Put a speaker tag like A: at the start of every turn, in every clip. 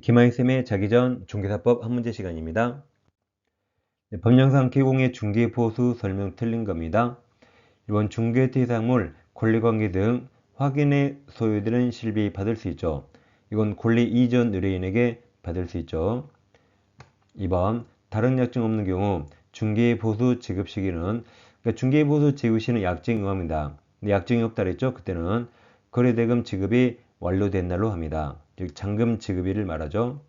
A: 김하희쌤의 자기 전 중개사법 한 문제 시간입니다. 네, 법령상 기공의 중개보수 설명 틀린 겁니다. 1번 중개 대상물, 권리관계 등 확인의 소유들은 실비 받을 수 있죠. 이건 권리 이전 의뢰인에게 받을 수 있죠. 2번 다른 약정 없는 경우 중개보수 지급 시기는 그러니까 중개보수 지급 시는 응합니다. 근데 약정이 없다 그랬죠. 그때는 거래대금 지급이 완료된 날로 합니다. 즉 잔금 지급일을 말하죠.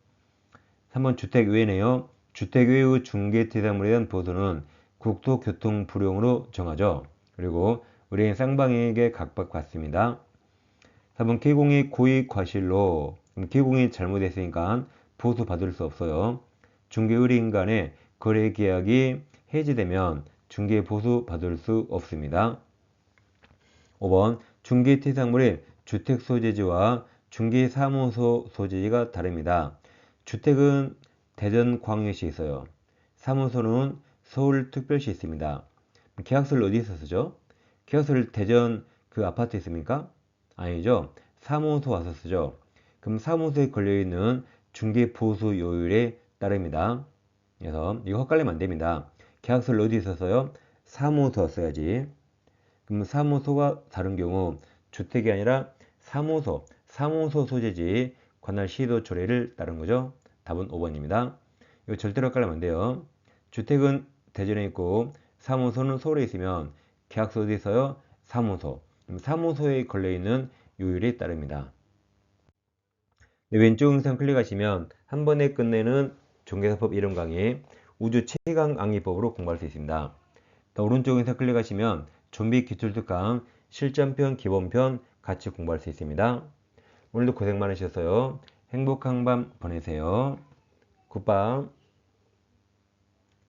A: 3번 주택외네요. 주택외의 중개 대상물에 대한 보수는 국토교통부령으로 정하죠. 그리고 의뢰인 쌍방에게 각박받습니다. 4번 개공이 고의 과실로 개공이 잘못했으니까 보수 받을 수 없어요. 중개 의뢰인 간의 거래 계약이 해지되면 중개 보수 받을 수 없습니다. 5번 중개 대상물의 주택 소재지와 중개 사무소 소재지가 다릅니다. 주택은 대전 광역시 있어요. 사무소는 서울특별시 있습니다. 계약서를 어디서 쓰죠? 계약서를 대전 그 아파트에 씁니까? 아니죠. 사무소 와서 쓰죠. 그럼 사무소에 걸려있는 중개보수 요율에 따릅니다. 그래서 이거 헛갈리면 안 됩니다. 계약서를 어디서 써요? 사무소 써야지. 그럼 사무소가 다른 경우 주택이 아니라 사무소, 사무소 소재지 관할 시도 조례를 따른 거죠. 답은 5번입니다. 이거 절대로 헷갈리면 안 돼요. 주택은 대전에 있고 사무소는 서울에 있으면 계약서 어디 있어요? 사무소. 사무소에 걸려있는 요율에 따릅니다. 네, 왼쪽 영상 클릭하시면 한 번에 끝내는 종교사법 이름 강의 우주 최강 강의법으로 공부할 수 있습니다. 오른쪽 영상 클릭하시면 좀비 기출특강 실전편 기본편 같이 공부할 수 있습니다. 오늘도 고생 많으셨어요. 행복한 밤 보내세요. 굿밤.